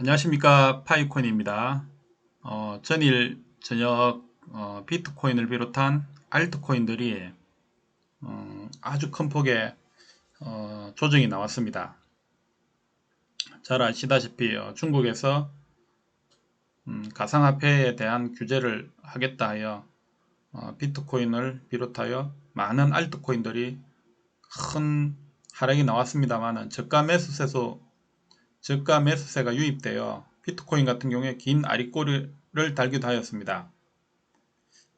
안녕하십니까 파이코인입니다. 어, 전일 저녁 어, 비트코인을 비롯한 알트코인들이 어, 아주 큰 폭의 어, 조정이 나왔습니다. 잘 아시다시피 어, 중국에서 음, 가상화폐에 대한 규제를 하겠다 하여 어, 비트코인을 비롯하여 많은 알트코인들이 큰 하락이 나왔습니다만 저가 매수 세소 저가 매수세가 유입되어 비트코인 같은 경우에 긴 아리꼬리를 달기도 하였습니다.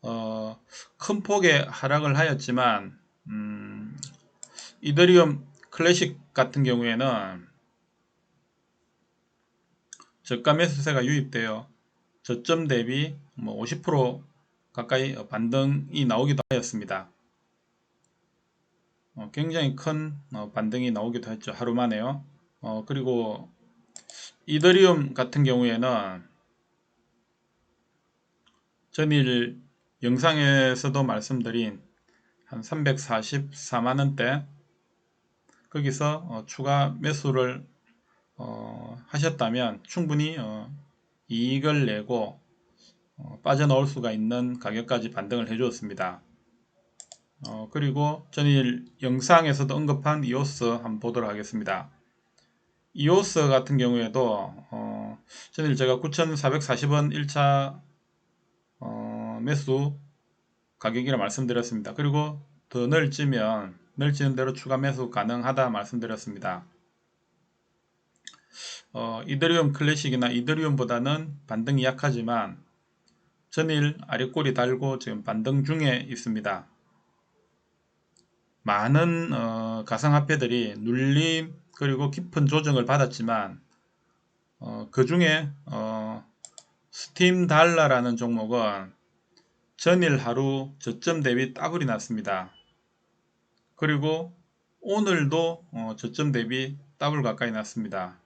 어, 큰 폭의 하락을 하였지만 음, 이더리움 클래식 같은 경우에는 저가 매수세가 유입되어 저점 대비 뭐 50% 가까이 반등이 나오기도 하였습니다. 어, 굉장히 큰 어, 반등이 나오기도 했죠. 하루 만에요. 어, 그리고 이더리움 같은 경우에는 전일 영상에서도 말씀드린 한 344만원대 거기서 어, 추가 매수를 어, 하셨다면 충분히 어, 이익을 내고 어, 빠져나올 수가 있는 가격까지 반등을 해 주었습니다. 어, 그리고 전일 영상에서도 언급한 이오스 한번 보도록 하겠습니다. 이오스 같은 경우에도 어, 전일 제가 9,440원 1차 어, 매수 가격이라 말씀드렸습니다. 그리고 더 넓지면 넓지는 대로 추가 매수 가능하다 말씀드렸습니다. 어, 이더리움 클래식이나 이더리움보다는 반등이 약하지만 전일 아래꼬리 달고 지금 반등 중에 있습니다. 많은 어, 가상화폐들이 눌림 그리고 깊은 조정을 받았지만 어, 그 중에 어, 스팀 달러라는 종목은 전일 하루 저점 대비 따블이 났습니다. 그리고 오늘도 어, 저점 대비 따블 가까이 났습니다.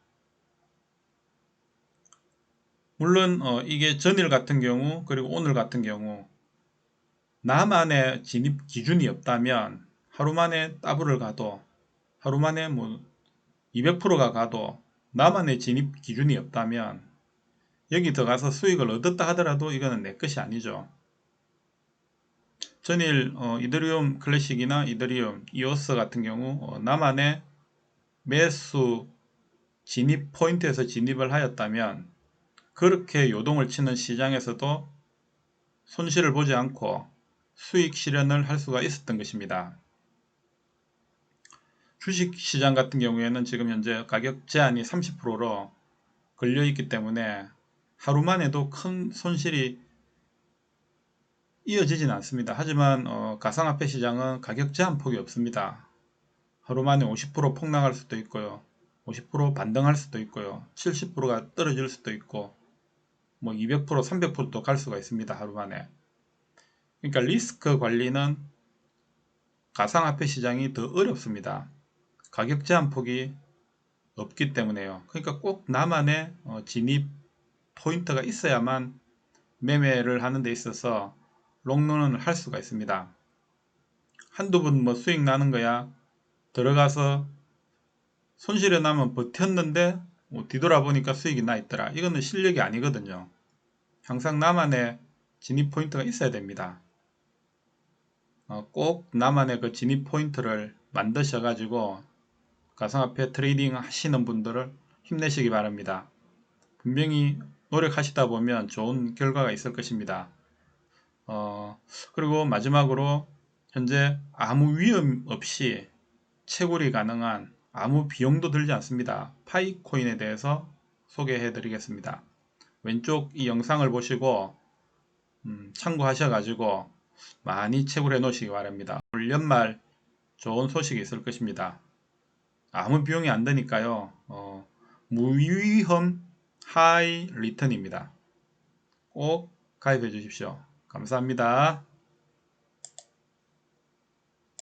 물론 어, 이게 전일 같은 경우 그리고 오늘 같은 경우 나만의 진입 기준이 없다면 하루 만에 따블을 가도 하루 만에 뭐 200%가 가도 나만의 진입 기준이 없다면 여기 들어가서 수익을 얻었다 하더라도 이거는 내 것이 아니죠. 전일 어, 이더리움 클래식이나 이더리움 이오스 같은 경우 어, 나만의 매수 진입 포인트에서 진입을 하였다면 그렇게 요동을 치는 시장에서도 손실을 보지 않고 수익 실현을 할 수가 있었던 것입니다. 주식시장 같은 경우에는 지금 현재 가격 제한이 30%로 걸려있기 때문에 하루만 해도 큰 손실이 이어지진 않습니다. 하지만 어, 가상화폐 시장은 가격 제한 폭이 없습니다. 하루 만에 50% 폭락할 수도 있고요. 50% 반등할 수도 있고요. 70%가 떨어질 수도 있고 뭐 200% 300%도 갈 수가 있습니다. 하루 만에. 그러니까 리스크 관리는 가상화폐 시장이 더 어렵습니다. 가격 제한 폭이 없기 때문에요. 그러니까 꼭 나만의 어, 진입 포인트가 있어야만 매매를 하는 데 있어서 롱런을 할 수가 있습니다. 한두 번 뭐 수익 나는 거야 들어가서 손실이 나면 버텼는데 뭐 뒤돌아보니까 수익이 나 있더라. 이거는 실력이 아니거든요. 항상 나만의 진입 포인트가 있어야 됩니다. 어, 꼭 나만의 그 진입 포인트를 만드셔가지고 가상화폐 트레이딩 하시는 분들을 힘내시기 바랍니다. 분명히 노력하시다 보면 좋은 결과가 있을 것입니다. 어, 그리고 마지막으로 현재 아무 위험 없이 채굴이 가능한 아무 비용도 들지 않습니다. 파이코인에 대해서 소개해 드리겠습니다. 왼쪽 이 영상을 보시고 음, 참고하셔 가지고 많이 채굴해 놓으시기 바랍니다. 올 연말 좋은 소식이 있을 것입니다. 아무 비용이 안 드니까요. 어, 무위험 하이 리턴입니다. 꼭 가입해 주십시오. 감사합니다.